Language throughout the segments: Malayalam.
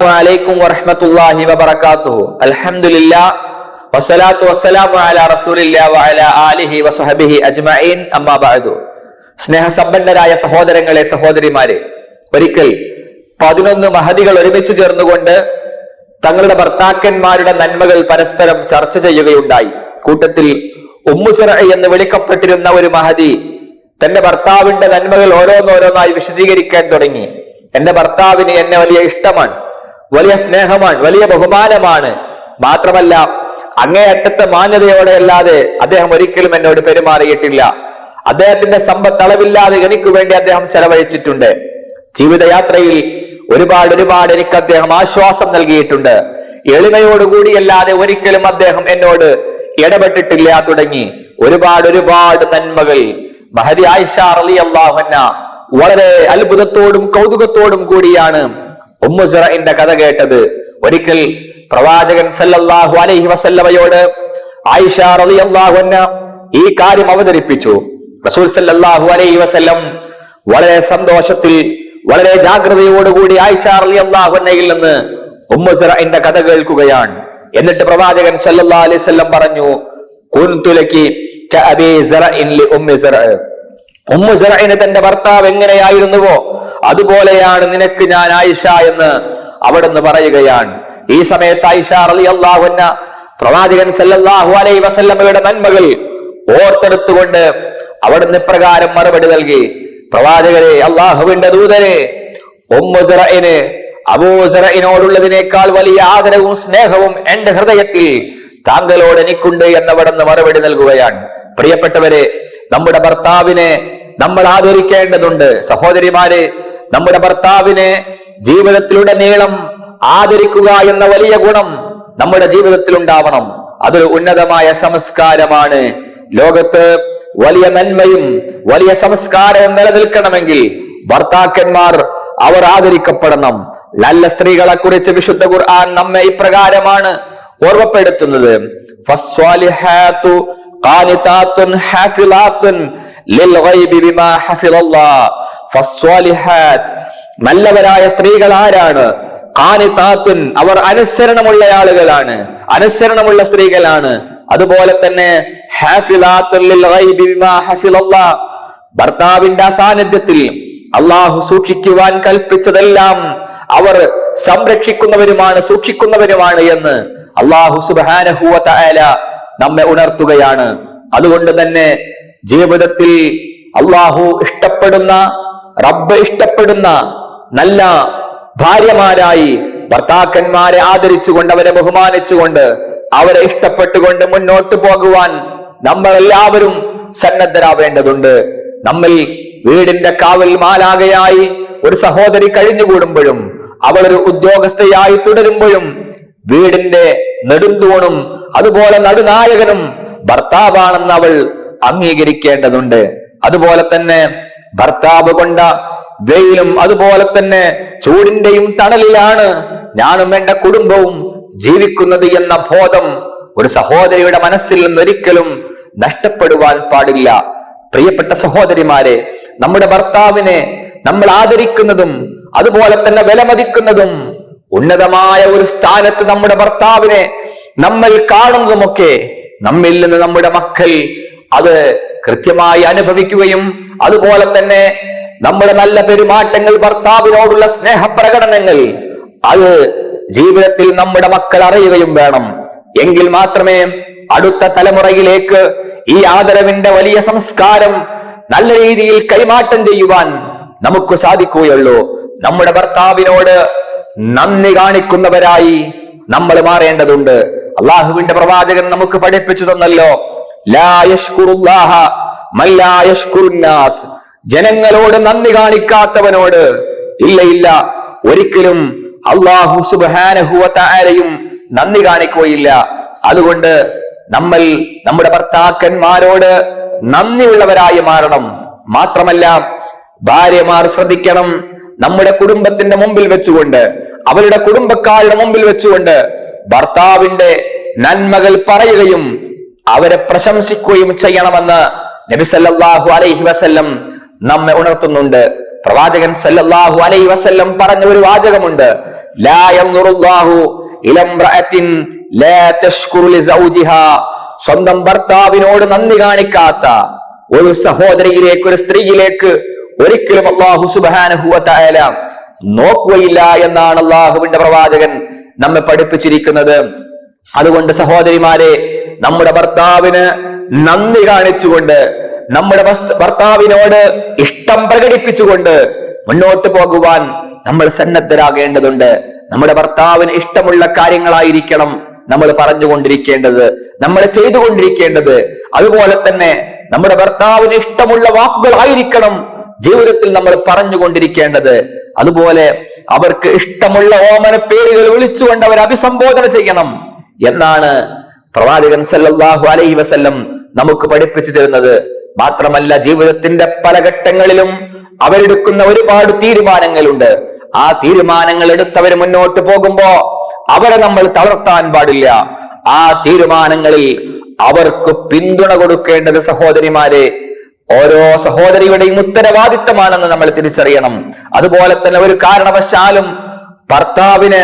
വാലൈക്കും വറഹമത്തല്ലാഹി വബർക്കാത്തു അൽഹംദുലില്ല വസ്സലാത്തു വസ്സലാമു അലാ റസൂലില്ലാഹി വഅലാ ആലിഹി വസഹബിഹി അജ്മഈൻ അമ്മാ ബഅദു. സ്നേഹസമ്പന്നരായ സഹോദരങ്ങളെ സഹോദരിമാരെ ഒരിക്കൽ പതിനൊന്ന് മഹതികൾ ഒരുമിച്ച് ചേർന്നുകൊണ്ട് തങ്ങളുടെ ഭർത്താക്കന്മാരുടെ നന്മകൾ പരസ്പരം ചർച്ച ചെയ്യുകയുണ്ടായി. കൂട്ടത്തിൽ ഉമ്മുസറ എന്ന് വിളിക്കപ്പെട്ടിരുന്ന ഒരു മഹതി തന്റെ ഭർത്താവിന്റെ നന്മകൾ ഓരോന്നോരോന്നായി വിശദീകരിക്കാൻ തുടങ്ങി. എന്റെ ഭർത്താവിന് എന്നെ വലിയ ഇഷ്ടമാണ്. വലിയ സ്നേഹമാണ് വലിയ ബഹുമാനമാണ്. മാത്രമല്ല അങ്ങേയറ്റത്തെ മാന്യതയോടെ അല്ലാതെ അദ്ദേഹം ഒരിക്കലും എന്നോട് പെരുമാറിയിട്ടില്ല. അദ്ദേഹത്തിന്റെ സമ്പത്ത് അളവില്ലാതെ എനിക്ക് വേണ്ടി അദ്ദേഹം ചെലവഴിച്ചിട്ടുണ്ട്. ജീവിതയാത്രയിൽ ഒരുപാട് ഒരുപാട് എനിക്ക് അദ്ദേഹം ആശ്വാസം നൽകിയിട്ടുണ്ട്. എളിമയോടുകൂടിയല്ലാതെ ഒരിക്കലും അദ്ദേഹം എന്നോട് ഇടപെട്ടിട്ടില്ല തുടങ്ങി. ഒരുപാട് ഒരുപാട് നന്മകൾ. മഹതി ആയിഷ അലി അള്ളാഹന്ന വളരെ അത്ഭുതത്തോടും കൗതുകത്തോടും കൂടിയാണ് ഉമ്മുസിറന്റെ കഥ കേട്ടത് ഒരിക്കൽ പ്രവാചകൻ സല്ലല്ലാഹു അലൈഹി വസല്ലമയോട് ആയിഷ റളിയല്ലാഹു അൻഹ ഈ കാര്യം അവതരിപ്പിച്ചു. റസൂൽ സല്ലല്ലാഹു അലൈഹി വസല്ലം വളരെ സന്തോഷത്തിൽ വളരെ ജാഗ്രതയോടുകൂടി ആയിഷ റളിയല്ലാഹു അൻഹയിൽ നിന്ന് ഉമ്മുസിറന്റെ കഥ കേൾക്കുകയാണ്. എന്നിട്ട് പ്രവാചകൻ സല്ലല്ലാഹു അലൈഹി വസല്ലം പറഞ്ഞു കുൻതുലക്കി ഉമ്മി ഉമ്മു തന്റെ ഭർത്താവ് എങ്ങനെയായിരുന്നുവോ? അതുപോലെയാണ് നിനക്ക് ഞാൻ ആയിഷ എന്ന് അവിടുന്ന് പറയുകയാണ്. ഈ സമയത്ത് ആയിഷ അലി അൻഹ പ്രവാചകൻ സല്ലല്ലാഹു അലൈ വസല്ലമ്മയുടെ നന്മകൾ ഓർത്തെടുത്തുകൊണ്ട് അവിടുന്ന് ഇപ്രകാരം മറുപടി നൽകി. പ്രവാചകരെ അള്ളാഹുവിന്റെ ദൂതരെ ഉമ്മുസറയിന് അബൂസറയിനോടുള്ളതിനേക്കാൾ വലിയ ആദരവും സ്നേഹവും എന്റെ ഹൃദയത്തിൽ താങ്കളോട് എനിക്കുണ്ട് എന്നവിടുന്ന് മറുപടി നൽകുകയാണ്. പ്രിയപ്പെട്ടവരെ നമ്മുടെ ഭർത്താവിനെ നമ്മൾ ആദരിക്കേണ്ടതുണ്ട്. സഹോദരിമാരെ നമ്മുടെ ഭർത്താവിനെ ജീവിതത്തിലൂടെ നീളം ആദരിക്കുക എന്ന വലിയ ഗുണം നമ്മുടെ ജീവിതത്തിൽ ഉണ്ടാവണം അതൊരു ഉന്നതമായ സംസ്കാരമാണ്. ലോകത്ത് വലിയ നന്മയും വലിയ സംസ്കാരവും നിലനിൽക്കണമെങ്കിൽ ഭർത്താക്കന്മാർ അവർ ആദരിക്കപ്പെടണം. നല്ല സ്ത്രീകളെ കുറിച്ച് വിശുദ്ധ ഖുർആൻ നമ്മെ ഇപ്രകാരമാണ് ഓർമ്മപ്പെടുത്തുന്നത്. ഫസ്വാലിഹാത്തു ഖാനിതാത്തുൻ ഹാഫിളാത്തുൻ ലിൽഗൈബി ബിമാ ഹഫിളല്ലാഹ് ഫസ്വാലിഹാത്ത് നല്ലവരായ സ്ത്രീകൾ ആരാണ്? കാനിത്താത്തുൻ അവർ അനുസരണമുള്ള ആളുകളാണ് അനുസരണമുള്ള സ്ത്രീകളാണ്. അതുപോലെ തന്നെ ഭർത്താവിന്റെ അസാന്നിധ്യത്തിൽ അള്ളാഹു സൂക്ഷിക്കുവാൻ കൽപ്പിച്ചതെല്ലാം അവർ സംരക്ഷിക്കുന്നവരുമാണ് സൂക്ഷിക്കുന്നവരുമാണ് എന്ന് അള്ളാഹു സുബാനഹുവ നമ്മെ ഉണർത്തുകയാണ്. അതുകൊണ്ട് തന്നെ ജീവിതത്തിൽ അള്ളാഹു ഇഷ്ടപ്പെടുന്ന റബ്ബ് ഇഷ്ടപ്പെടുന്ന നല്ല ഭാര്യമാരായി ഭർത്താക്കന്മാരെ ആദരിച്ചുകൊണ്ട് അവരെ ബഹുമാനിച്ചുകൊണ്ട് അവരെ ഇഷ്ടപ്പെട്ടുകൊണ്ട് മുന്നോട്ട് പോകുവാൻ നമ്മൾ എല്ലാവരും സന്നദ്ധരാവേണ്ടതുണ്ട്. നമ്മൾ വീടിന്റെ കാവൽ മാലാകയായി ഒരു സഹോദരി കഴിഞ്ഞുകൂടുമ്പോഴും അവൾ ഒരു ഉദ്യോഗസ്ഥയായി തുടരുമ്പോഴും വീടിന്റെ നെടുന്തൂണും അതുപോലെ നടുനായകനും ഭർത്താവാണെന്ന് അവൾ അംഗീകരിക്കേണ്ടതുണ്ട്. അതുപോലെ തന്നെ ഭർത്താവ് കൊണ്ട വെയിലും അതുപോലെ തന്നെ ചൂടിന്റെയും തണലിലാണ് ഞാനും എന്റെ കുടുംബവും ജീവിക്കുന്നത് എന്ന ബോധം ഒരു സഹോദരിയുടെ മനസ്സിൽ നിന്ന് ഒരിക്കലും നഷ്ടപ്പെടുവാൻ പാടില്ല. പ്രിയപ്പെട്ട സഹോദരിമാരെ നമ്മുടെ ഭർത്താവിനെ നമ്മൾ ആദരിക്കുന്നതും അതുപോലെ തന്നെ വിലമതിക്കുന്നതും ഉന്നതമായ ഒരു സ്ഥാനത്ത് നമ്മുടെ ഭർത്താവിനെ നമ്മൾ കാണുന്നതുമൊക്കെ നമ്മിൽ നിന്ന് നമ്മുടെ മക്കൾ അത് കൃത്യമായി അനുഭവിക്കുകയും അതുപോലെ തന്നെ നമ്മുടെ നല്ല പെരുമാറ്റങ്ങൾ ഭർത്താവിനോടുള്ള സ്നേഹപ്രകടനങ്ങൾ അത് ജീവിതത്തിൽ നമ്മുടെ മക്കൾ അറിയുകയും വേണം. എങ്കിൽ മാത്രമേ അടുത്ത തലമുറയിലേക്ക് ഈ ആദരവിന്റെ വലിയ സംസ്കാരം നല്ല രീതിയിൽ കൈമാറ്റം ചെയ്യുവാൻ നമുക്ക് സാധിക്കുകയുള്ളൂ. നമ്മുടെ ഭർത്താവിനോട് നന്ദി കാണിക്കുന്നവരായി നമ്മൾ മാറേണ്ടതുണ്ട്. അള്ളാഹുവിന്റെ പ്രവാചകൻ നമുക്ക് പഠിപ്പിച്ചു തന്നല്ലോ ലാ മൻ ജനങ്ങളോട് നന്ദി കാണിക്കാത്തവനോട് ഇല്ല ഇല്ല. ഒരിക്കലും അള്ളാഹു സുബാനഹുവത്തായാലും നന്ദി കാണിക്കുകയില്ല. അതുകൊണ്ട് നമ്മൾ നമ്മുടെ ഭർത്താക്കന്മാരോട് നന്ദിയുള്ളവരായി മാറണം. മാത്രമല്ല ഭാര്യമാർ ശ്രദ്ധിക്കണം നമ്മുടെ കുടുംബത്തിന്റെ മുമ്പിൽ വെച്ചുകൊണ്ട് അവരുടെ കുടുംബക്കാരുടെ മുമ്പിൽ വെച്ചുകൊണ്ട് ഭർത്താവിന്റെ നന്മകൾ പറയുകയും അവരെ പ്രശംസിക്കുകയും ചെയ്യണമെന്ന് നബി സല്ലല്ലാഹു അലൈഹി വസല്ലം നമ്മെ ഉണർത്തുന്നുണ്ട്. പ്രവാചകൻ സല്ലല്ലാഹു അലൈഹി വസല്ലം പറഞ്ഞ ഒരു വാചകമുണ്ട്. ലാ യൻറുല്ലാഹു ലാ സ്വന്തം ഭർത്താവിനോട് നന്ദി കാണിക്കാത്ത ഒരു സഹോദരിയിലേക്ക് ഒരു സ്ത്രീയിലേക്ക് ഒരിക്കലും അള്ളാഹു സുബാനഹുവല നോക്കുകയില്ല എന്നാണ് അള്ളാഹുവിന്റെ പ്രവാചകൻ നമ്മെ പഠിപ്പിച്ചിരിക്കുന്നത്. അതുകൊണ്ട് സഹോദരിമാരെ നമ്മുടെ ഭർത്താവിന് നന്ദി കാണിച്ചുകൊണ്ട് നമ്മുടെ ഭർത്താവിനോട് ഇഷ്ടം പ്രകടിപ്പിച്ചുകൊണ്ട് മുന്നോട്ട് പോകുവാൻ നമ്മൾ സന്നദ്ധരാകേണ്ടതുണ്ട്. നമ്മുടെ ഭർത്താവിന് ഇഷ്ടമുള്ള കാര്യങ്ങളായിരിക്കണം നമ്മൾ പറഞ്ഞുകൊണ്ടിരിക്കേണ്ടത് നമ്മൾ ചെയ്തുകൊണ്ടിരിക്കേണ്ടത്. അതുപോലെ തന്നെ നമ്മുടെ ഭർത്താവിന് ഇഷ്ടമുള്ള വാക്കുകളായിരിക്കണം ജീവിതത്തിൽ നമ്മൾ പറഞ്ഞുകൊണ്ടിരിക്കേണ്ടത്. അതുപോലെ അവർക്ക് ഇഷ്ടമുള്ള ഓമന പേരുകൾ വിളിച്ചുകൊണ്ട് അവരെ അഭിസംബോധന ചെയ്യണം എന്നാണ് പ്രവാചകൻ സല്ലാഹു അലൈഹി വസല്ലം നമുക്ക് പഠിപ്പിച്ചു തരുന്നത് മാത്രമല്ല ജീവിതത്തിന്റെ പല ഘട്ടങ്ങളിലും അവരെടുക്കുന്ന ഒരുപാട് തീരുമാനങ്ങളുണ്ട്. ആ തീരുമാനങ്ങൾ എടുത്തവർ മുന്നോട്ട് പോകുമ്പോ അവരെ നമ്മൾ തളർത്താൻ പാടില്ല. ആ തീരുമാനങ്ങളിൽ അവർക്ക് പിന്തുണ കൊടുക്കേണ്ടത് സഹോദരിമാരെ ഓരോ സഹോദരിയുടെയും ഉത്തരവാദിത്തമാണെന്ന് നമ്മൾ തിരിച്ചറിയണം. അതുപോലെ തന്നെ ഒരു കാരണവശാലും ഭർത്താവിനെ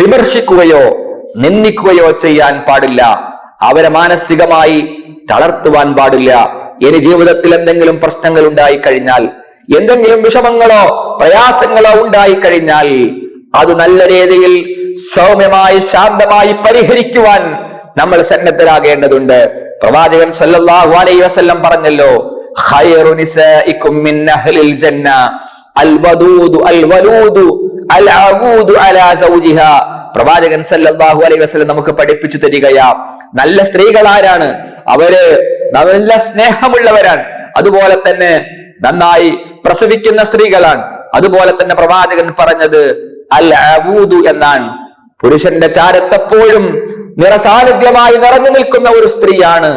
വിമർശിക്കുകയോ നിന്ദിക്കുകയോ ചെയ്യാൻ പാടില്ല. അവരെ മാനസികമായി തളർത്തുവാൻ പാടില്ല. ഇനി ജീവിതത്തിൽ എന്തെങ്കിലും പ്രശ്നങ്ങൾ ഉണ്ടായി കഴിഞ്ഞാൽ എന്തെങ്കിലും വിഷമങ്ങളോ പ്രയാസങ്ങളോ ഉണ്ടായി കഴിഞ്ഞാൽ അത് നല്ല രീതിയിൽ സൗമ്യമായി ശാന്തമായി പരിഹരിക്കുവാൻ നമ്മൾ സന്നദ്ധരാകേണ്ടതുണ്ട്. പ്രവാചകൻ സല്ലല്ലാഹു അലൈഹി വസല്ലം പറഞ്ഞല്ലോ ഖൈറു നിസാഇകും മിൻ അഹ്ലിൽ ജന്ന അൽ വദൂദു അൽ വലൂദു അൽ പ്രവാചകൻ സല്ലാഹു അലൈഹി വസ്ലം നമുക്ക് പഠിപ്പിച്ചു തരികയാ. നല്ല സ്ത്രീകൾ ആരാണ്? അവർ നല്ല സ്നേഹമുള്ളവരാണ്. അതുപോലെ തന്നെ നന്നായി പ്രസവിക്കുന്ന സ്ത്രീകളാണ്. അതുപോലെ തന്നെ പ്രവാചകൻ പറഞ്ഞത് അൽ അബൂദു എന്നാണ്. പുരുഷന്റെ ചാരത്തെപ്പോഴും നിറസാന്നിധ്യമായി നിറഞ്ഞു നിൽക്കുന്ന ഒരു സ്ത്രീയാണ്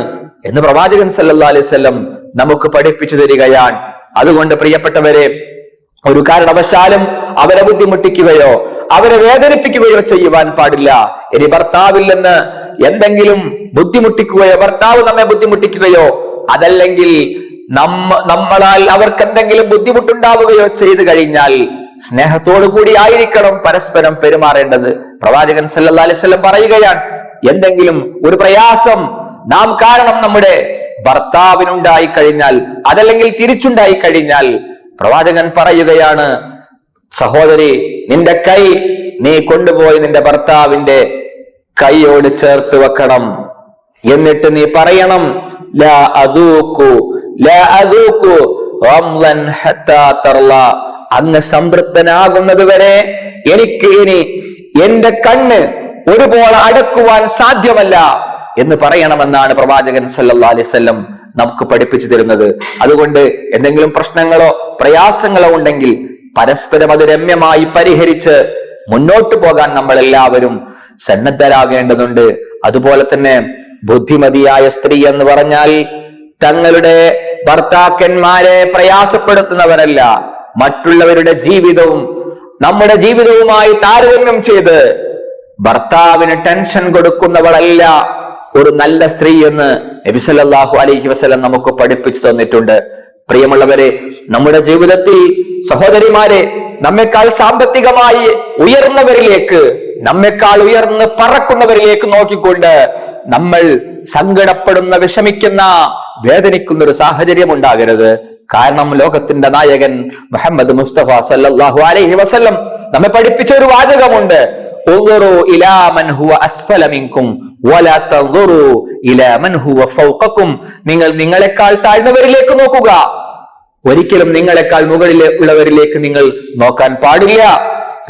എന്ന് പ്രവാചകൻ സല്ലാ അലൈഹി വസല്ലം നമുക്ക് പഠിപ്പിച്ചു തരികയാണ്. അതുകൊണ്ട് പ്രിയപ്പെട്ടവരെ ഒരു കാരണവശാലും അവരെ ബുദ്ധിമുട്ടിക്കുകയോ അവരെ വേദനിപ്പിക്കുകയോ ചെയ്യുവാൻ പാടില്ല. ഇനി ഭർത്താവിൽ നിന്ന് എന്തെങ്കിലും ബുദ്ധിമുട്ടിക്കുകയോ ഭർത്താവ് നമ്മെ ബുദ്ധിമുട്ടിക്കുകയോ അതല്ലെങ്കിൽ നമ്മ നമ്മളാൽ അവർക്ക് എന്തെങ്കിലും ബുദ്ധിമുട്ടുണ്ടാവുകയോ ചെയ്തു കഴിഞ്ഞാൽ സ്നേഹത്തോടു കൂടി ആയിരിക്കണം പരസ്പരം പെരുമാറേണ്ടത്. പ്രവാചകൻ സല്ലല്ലാഹു അലൈഹി വസല്ലം പറയുകയാണ് എന്തെങ്കിലും ഒരു പ്രയാസം നാം കാരണം നമ്മുടെ ഭർത്താവിനുണ്ടായി കഴിഞ്ഞാൽ അതല്ലെങ്കിൽ തിരിച്ചുണ്ടായി കഴിഞ്ഞാൽ പ്രവാചകൻ പറയുകയാണ് സഹോദരി നിന്റെ കൈ നീ കൊണ്ടുപോയി നിന്റെ ഭർത്താവിന്റെ കൈയോട് ചേർത്ത് വെക്കണം. എന്നിട്ട് നീ പറയണം ലാ അദൂക്കു ലാ അദൂക്കു അങ്ങ് സംതൃപ്തനാകുന്നത് വരെ എനിക്ക് ഇനി എന്റെ കണ്ണ് ഒരുപോലെ അടക്കുവാൻ സാധ്യമല്ല എന്ന് പറയണമെന്നാണ് പ്രവാചകൻ സല്ലാ അലൈഹി വസല്ലം നമുക്ക് പഠിപ്പിച്ചു തരുന്നത്. അതുകൊണ്ട് എന്തെങ്കിലും പ്രശ്നങ്ങളോ പ്രയാസങ്ങളോ ഉണ്ടെങ്കിൽ പരസ്പരം അത് രമ്യമായി പരിഹരിച്ച് മുന്നോട്ടു പോകാൻ നമ്മൾ എല്ലാവരും സന്നദ്ധരാകേണ്ടതുണ്ട്. അതുപോലെ തന്നെ ബുദ്ധിമതിയായ സ്ത്രീ എന്ന് പറഞ്ഞാൽ തങ്ങളുടെ ഭർത്താക്കന്മാരെ പ്രയാസപ്പെടുത്തുന്നവരല്ല. മറ്റുള്ളവരുടെ ജീവിതവും നമ്മുടെ ജീവിതവുമായി താരതമ്യം ചെയ്ത് ഭർത്താവിന് ടെൻഷൻ കൊടുക്കുന്നവളല്ല ഒരു നല്ല സ്ത്രീ എന്ന് നബി സല്ലല്ലാഹു അലൈഹി വസല്ലം നമുക്ക് പഠിപ്പിച്ചു തന്നിട്ടുണ്ട്. പ്രിയമുള്ളവരെ നമ്മുടെ ജീവിതത്തിൽ സഹോദരിമാരെ നമ്മെക്കാൾ സാമ്പത്തികമായി ഉയർന്നവരിലേക്ക് നമ്മെക്കാൾ ഉയർന്ന് പറക്കുന്നവരിലേക്ക് നോക്കിക്കൊണ്ട് നമ്മൾ സങ്കടപ്പെടുന്ന വിഷമിക്കുന്ന വേദനിക്കുന്ന ഒരു സാഹചര്യം ഉണ്ടാകരുത്. കാരണം ലോകത്തിന്റെ നായകൻ മുഹമ്മദ് മുസ്തഫ സല്ലാഹു അലൈഹി വസല്ലം നമ്മെ പഠിപ്പിച്ച ഒരു വാചകമുണ്ട്. നിങ്ങൾ നിങ്ങളെക്കാൾ താഴ്ന്നവരിലേക്ക് നോക്കുക. ഒരിക്കലും നിങ്ങളെക്കാൾ മുകളിൽ ഉള്ളവരിലേക്ക് നിങ്ങൾ നോക്കാൻ പാടില്ല.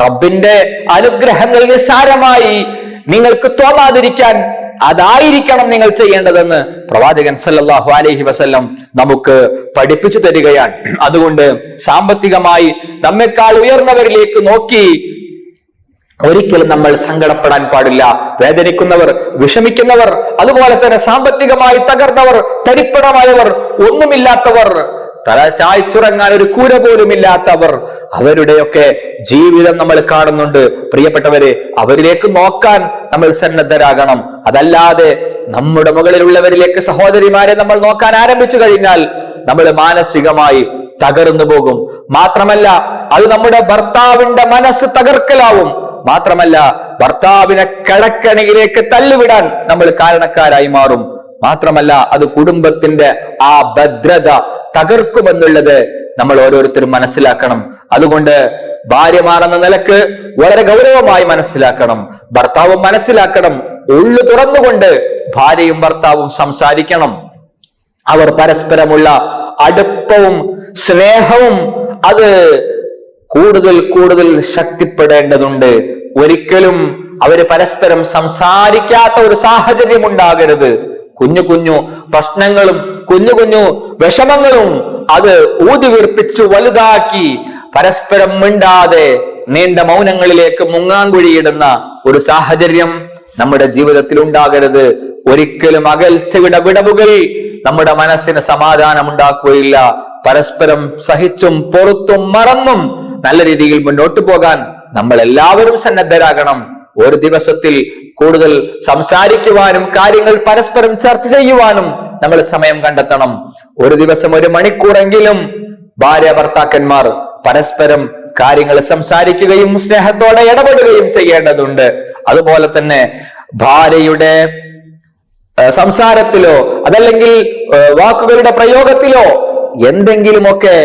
റബ്ബിന്റെ അനുഗ്രഹങ്ങൾ നിസ്സാരമായി നിങ്ങൾക്ക് തോന്നാതിരിക്കാൻ അതായിരിക്കണം നിങ്ങൾ ചെയ്യേണ്ടതെന്ന് പ്രവാചകൻ സല്ലാഹു അലഹി വസല്ലം നമുക്ക് പഠിപ്പിച്ചു തരികയാണ്. അതുകൊണ്ട് സാമ്പത്തികമായി നമ്മെക്കാൾ ഉയർന്നവരിലേക്ക് നോക്കി ഒരിക്കലും നമ്മൾ സങ്കടപ്പെടാൻ പാടില്ല. വേദനിക്കുന്നവർ വിഷമിക്കുന്നവർ അതുപോലെ തന്നെ സാമ്പത്തികമായി തകർന്നവർ തരിപ്പണമായവർ ഒന്നുമില്ലാത്തവർ തല ചായ്ച്ചുറങ്ങാൻ ഒരു കൂര പോലുമില്ലാത്തവർ അവരുടെയൊക്കെ ജീവിതം നമ്മൾ കാണുന്നുണ്ട്. പ്രിയപ്പെട്ടവരെ അവരിലേക്ക് നോക്കാൻ നമ്മൾ സന്നദ്ധരാകണം. അതല്ലാതെ നമ്മുടെ മുകളിലുള്ളവരിലേക്ക് സഹോദരിമാരെ നമ്മൾ നോക്കാൻ ആരംഭിച്ചു കഴിഞ്ഞാൽ നമ്മൾ മാനസികമായി തകർന്നു പോകും. മാത്രമല്ല അത് നമ്മുടെ ഭർത്താവിന്റെ മനസ്സ് തകർക്കലാവും. മാത്രമല്ല ഭർത്താവിനെ കടക്കണിയിലേക്ക് തല്ലുവിടാൻ നമ്മൾ കാരണക്കാരായി മാറും. മാത്രമല്ല അത് കുടുംബത്തിന്റെ ആ ഭദ്രത തകർക്കുമെന്നുള്ളത് നമ്മൾ ഓരോരുത്തരും മനസ്സിലാക്കണം. അതുകൊണ്ട് ഭാര്യമാരെന്ന നിലയ്ക്ക് വളരെ ഗൗരവമായി മനസ്സിലാക്കണം. ഭർത്താവും മനസ്സിലാക്കണം. ഉള്ളു തുറന്നുകൊണ്ട് ഭാര്യയും ഭർത്താവും സംസാരിക്കണം. അവർ പരസ്പരമുള്ള അടുപ്പവും സ്നേഹവും അത് കൂടുതൽ കൂടുതൽ ശക്തിപ്പെടേണ്ടതുണ്ട്. ഒരിക്കലും അവർ പരസ്പരം സംസാരിക്കാത്ത ഒരു സാഹചര്യം ഉണ്ടാകരുത് കുഞ്ഞു കുഞ്ഞു പ്രശ്നങ്ങളും കുഞ്ഞു കുഞ്ഞു വിഷമങ്ങളും അത് ഊതി വീർപ്പിച്ചു വലുതാക്കി പരസ്പരം മിണ്ടാതെ നീണ്ട മൗനങ്ങളിലേക്ക് മുങ്ങാങ്കുഴിയിടുന്ന ഒരു സാഹചര്യം നമ്മുടെ ജീവിതത്തിൽ ഉണ്ടാകരുത്. ഒരിക്കലും അകൽച്ചയുടെ വിടവുകൾ നമ്മുടെ മനസ്സിന് സമാധാനം ഉണ്ടാക്കുകയില്ല പരസ്പരം സഹിച്ചും പൊറത്തും മറന്നും നല്ല രീതിയിൽ മുന്നോട്ട് പോകാൻ നമ്മൾ എല്ലാവരും സന്നദ്ധരാകണം. ഒരു ദിവസത്തിൽ കൂടുതൽ സംസാരിക്കുവാനും കാര്യങ്ങൾ പരസ്പരം ചർച്ച ചെയ്യുവാനും നമ്മൾ സമയം കണ്ടെത്തണം. ഒരു ദിവസം ഒരു മണിക്കൂറെങ്കിലും ഭാര്യ ഭർത്താക്കന്മാർ പരസ്പരം കാര്യങ്ങൾ സംസാരിക്കുകയും സ്നേഹത്തോടെ ഇടപെടുകയും ചെയ്യേണ്ടതുണ്ട്. അതുപോലെ തന്നെ ഭാര്യയുടെ സംസാരത്തിലോ അതല്ലെങ്കിൽ വാക്കുകളുടെ പ്രയോഗത്തിലോ എന്തെങ്കിലുമൊക്കെ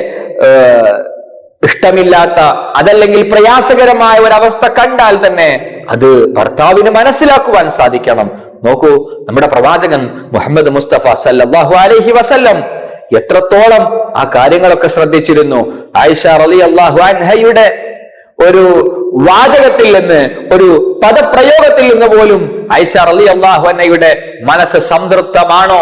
ഇഷ്ടമില്ലാത്ത അതല്ലെങ്കിൽ പ്രയാസകരമായ ഒരവസ്ഥ കണ്ടാൽ തന്നെ അത് ഭർത്താവിന് മനസ്സിലാക്കുവാൻ സാധിക്കണം. നോക്കൂ നമ്മുടെ പ്രവാചകൻ മുഹമ്മദ് മുസ്തഫ സല്ലാഹു അലൈഹി വസല്ലം എത്രത്തോളം ആ കാര്യങ്ങളൊക്കെ ശ്രദ്ധിച്ചിരുന്നു. ആയിഷ അലി അള്ളാഹു അൻഹയുടെ ഒരു വാചകത്തിൽ നിന്ന് ഒരു പദപ്രയോഗത്തിൽ നിന്ന് പോലും ഐഷ അലി അള്ളാഹുഅന്നയുടെ മനസ്സ് സംതൃപ്തമാണോ?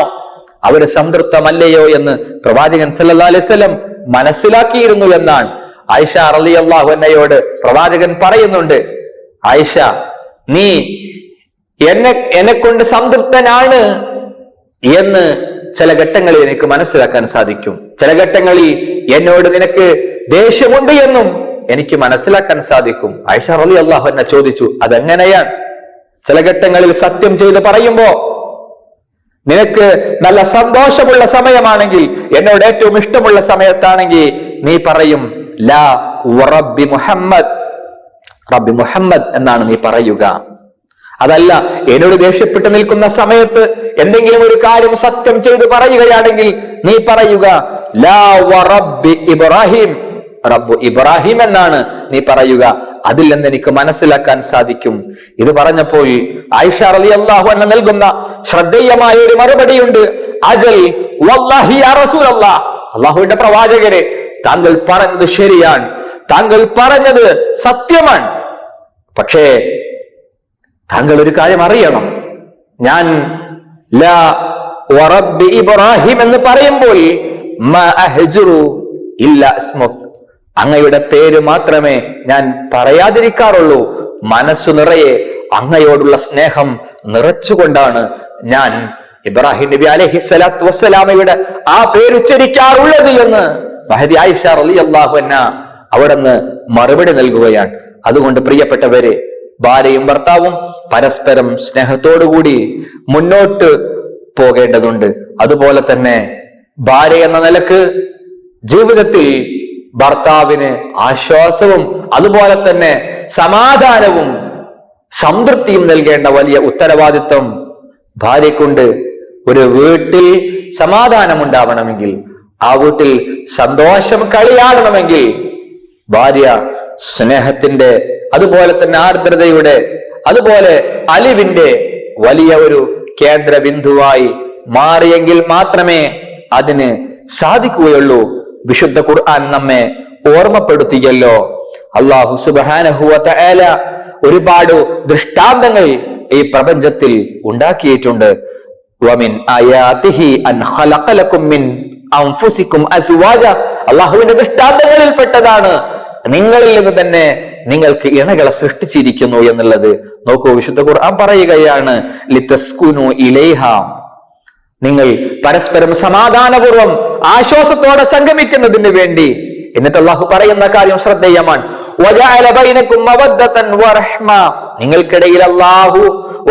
അവർ സംതൃപ്തമല്ലയോ എന്ന് പ്രവാചകൻ സല്ലാ അലൈഹി വസല്ലം മനസ്സിലാക്കിയിരുന്നു എന്നാണ് ആയിഷ അലി അള്ളാഹുഅന്നയോട് പ്രവാചകൻ പറയുന്നുണ്ട്. ആയിഷ നീ എന്നെ എന്നെ കൊണ്ട് സംതൃപ്തനാണ് എന്ന് ചില ഘട്ടങ്ങളിൽ എനിക്ക് മനസ്സിലാക്കാൻ സാധിക്കും. ചില ഘട്ടങ്ങളിൽ എന്നോട് നിനക്ക് ദേഷ്യമുണ്ട് എന്നും എനിക്ക് മനസ്സിലാക്കാൻ സാധിക്കും. ആയിഷ റലി അള്ളാഹു എന്നെ ചോദിച്ചു അതെങ്ങനെയാണ്? ചില ഘട്ടങ്ങളിൽ സത്യം ചെയ്ത് പറയുമ്പോ നിനക്ക് നല്ല സന്തോഷമുള്ള സമയമാണെങ്കിൽ എന്നോട് ഏറ്റവും ഇഷ്ടമുള്ള സമയത്താണെങ്കിൽ നീ പറയും ലാ റബ്ബി മുഹമ്മദ്. റബ്ബി മുഹമ്മദ് എന്നാണ് നീ പറയുക. അതല്ല എന്നോട് ദേഷ്യപ്പെട്ടു നിൽക്കുന്ന സമയത്ത് എന്തെങ്കിലും ഒരു കാര്യം സത്യം ചെയ്ത് പറയുകയാണെങ്കിൽ നീ പറയുക ലാ ഇബ്രാഹിം. റബ്ബു ഇബ്രാഹിം എന്നാണ് നീ പറയുക. അതിൽ നിന്ന് എനിക്ക് മനസ്സിലാക്കാൻ സാധിക്കും. ഇത് പറഞ്ഞപ്പോൾ ആയിഷ അലി അള്ളാഹു എന്ന നൽകുന്ന ശ്രദ്ധേയമായ ഒരു മറുപടിയുണ്ട്. അജൽ അള്ളാഹുവിന്റെ പ്രവാചകരെ താങ്കൾ പറഞ്ഞത് ശരിയാണ്. താങ്കൾ പറഞ്ഞത് സത്യമാണ്. പക്ഷേ താങ്കൾ ഒരു കാര്യം അറിയണം. ഞാൻ ലാ ഇബ്രാഹിം എന്ന് പറയുമ്പോൾ ഇല്ല അങ്ങയുടെ പേര് മാത്രമേ ഞാൻ പറയാതിരിക്കാറുള്ളൂ. മനസ്സു നിറയെ അങ്ങയോടുള്ള സ്നേഹം നിറച്ചുകൊണ്ടാണ് ഞാൻ ഇബ്രാഹിം നബി അലഹി സ്വലാത്തു വസ്സലാമയുടെ ആ പേരുച്ചരിക്കാറുള്ളത് എന്ന്. മഹദി ആയിഷ അലി അള്ളാഹുന്ന നിന്ന് മറുപടി നൽകുകയാണ്. അതുകൊണ്ട് പ്രിയപ്പെട്ടവരെ ഭാര്യയും ഭർത്താവും പരസ്പരം സ്നേഹത്തോടുകൂടി മുന്നോട്ട് പോകേണ്ടതുണ്ട്. അതുപോലെ തന്നെ ഭാര്യ എന്ന നിലയ്ക്ക് ജീവിതത്തിൽ ഭർത്താവിന് ആശ്വാസവും അതുപോലെ തന്നെ സമാധാനവും സംതൃപ്തിയും നൽകേണ്ട വലിയ ഉത്തരവാദിത്വം ഭാര്യക്കുണ്ട് ഒരു വീട്ടിൽ സമാധാനം ഉണ്ടാവണമെങ്കിൽ ആ വീട്ടിൽ സന്തോഷം കളിയാടണമെങ്കിൽ ഭാര്യ സ്നേഹത്തിന്റെ അതുപോലെ തന്നെ ആർദ്രതയുടെ അതുപോലെ അലിവിന്റെ വലിയ ഒരു കേന്ദ്ര ബിന്ദുവായി മാറിയെങ്കിൽ മാത്രമേ അതിന് സാധിക്കുകയുള്ളൂ. വിശുദ്ധ ഖുർആൻ നമ്മെ ഓർമ്മപ്പെടുത്തിയല്ലോ. അള്ളാഹു സുബാനഹുവത്ത ഒരുപാട് ദൃഷ്ടാന്തങ്ങൾ ഈ പ്രപഞ്ചത്തിൽ ഉണ്ടാക്കിയിട്ടുണ്ട്. വമിൻ ആയാതിഹി അൻ ഖലഖലകും മിൻ അൻഫുസികും അസ്വാജ. അള്ളാഹുവിന്റെ ദൃഷ്ടാന്തങ്ങളിൽ പെട്ടതാണ് നിങ്ങളിൽ നിന്ന് തന്നെ നിങ്ങൾക്ക് ഇണകളെ സൃഷ്ടിച്ചിരിക്കുന്നു എന്നുള്ളത് നോക്കൂ വിശുദ്ധ ഖുർആൻ പറയുകയാണ് ലിത്തസ്കുനു ഇലൈഹ. നിങ്ങൾ പരസ്പരം സമാധാനപൂർവം ആശ്വാസത്തോടെ സംഗമിക്കുന്നതിന് വേണ്ടി. എന്നിട്ട് അള്ളാഹു പറയുന്ന കാര്യം ശ്രദ്ധേയമാണ്. നിങ്ങൾക്കിടയിൽ അള്ളാഹു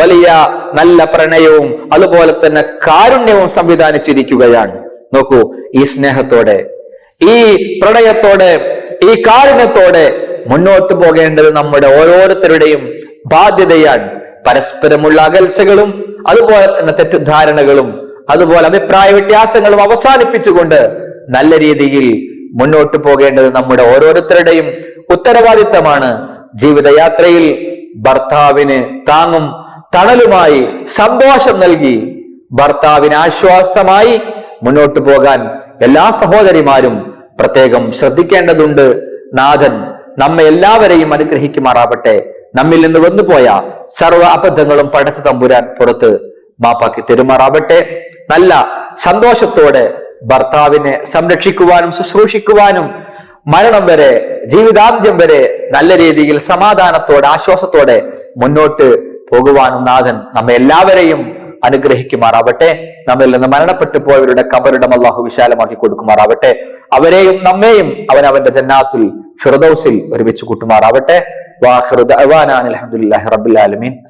വലിയ നല്ല പ്രണയവും അതുപോലെ തന്നെ കാരുണ്യവും സംവിധാനിച്ചിരിക്കുകയാണ്. നോക്കൂ ഈ സ്നേഹത്തോടെ ഈ പ്രണയത്തോടെ ഈ കാരുണ്യത്തോടെ മുന്നോട്ട് പോകേണ്ടത് നമ്മുടെ ഓരോരുത്തരുടെയും ബാധ്യതയാണ്. പരസ്പരമുള്ള അകൽച്ചകളും അതുപോലെ തന്നെ തെറ്റിദ്ധാരണകളും അതുപോലെ അഭിപ്രായ വ്യത്യാസങ്ങളും അവസാനിപ്പിച്ചുകൊണ്ട് നല്ല രീതിയിൽ മുന്നോട്ട് പോകേണ്ടത് നമ്മുടെ ഓരോരുത്തരുടെയും ഉത്തരവാദിത്തമാണ്. ജീവിതയാത്രയിൽ ഭർത്താവിന് താങ്ങും തണലുമായി സന്തോഷം നൽകി ഭർത്താവിന് ആശ്വാസമായി മുന്നോട്ട് പോകാൻ എല്ലാ സഹോദരിമാരും പ്രത്യേകം ശ്രദ്ധിക്കേണ്ടതുണ്ട്. നാഥൻ നമ്മെ എല്ലാവരെയും അനുഗ്രഹിക്കുമാറാവട്ടെ. നമ്മിൽ നിന്ന് വന്നുപോയ സർവ അബദ്ധങ്ങളും പടച്ചു തമ്പുരാൻ പുറത്ത് മാപ്പാക്കി തെരുമാറാവട്ടെ. നല്ല സന്തോഷത്തോടെ ഭർത്താവിനെ സംരക്ഷിക്കുവാനും ശുശ്രൂഷിക്കുവാനും മരണം വരെ ജീവിതാന്ത്യം വരെ നല്ല രീതിയിൽ സമാധാനത്തോടെ ആശ്വാസത്തോടെ മുന്നോട്ട് പോകുവാനും നാഥൻ നമ്മെ എല്ലാവരെയും അനുഗ്രഹിക്കുമാറാവട്ടെ. നമ്മിൽ നിന്ന് മരണപ്പെട്ടു പോയവരുടെ കബറിടം അള്ളാഹു വിശാലമാക്കി കൊടുക്കുമാറാവട്ടെ. അവരെയും നമ്മെയും അവൻ അവന്റെ ജന്നാത്തുൽ ഫിറദൌസിൽ ഒരുമിച്ച് കൂട്ടുമാറാവട്ടെ. വാഹൃദ് റബ്ബിൽ ആലമീൻ.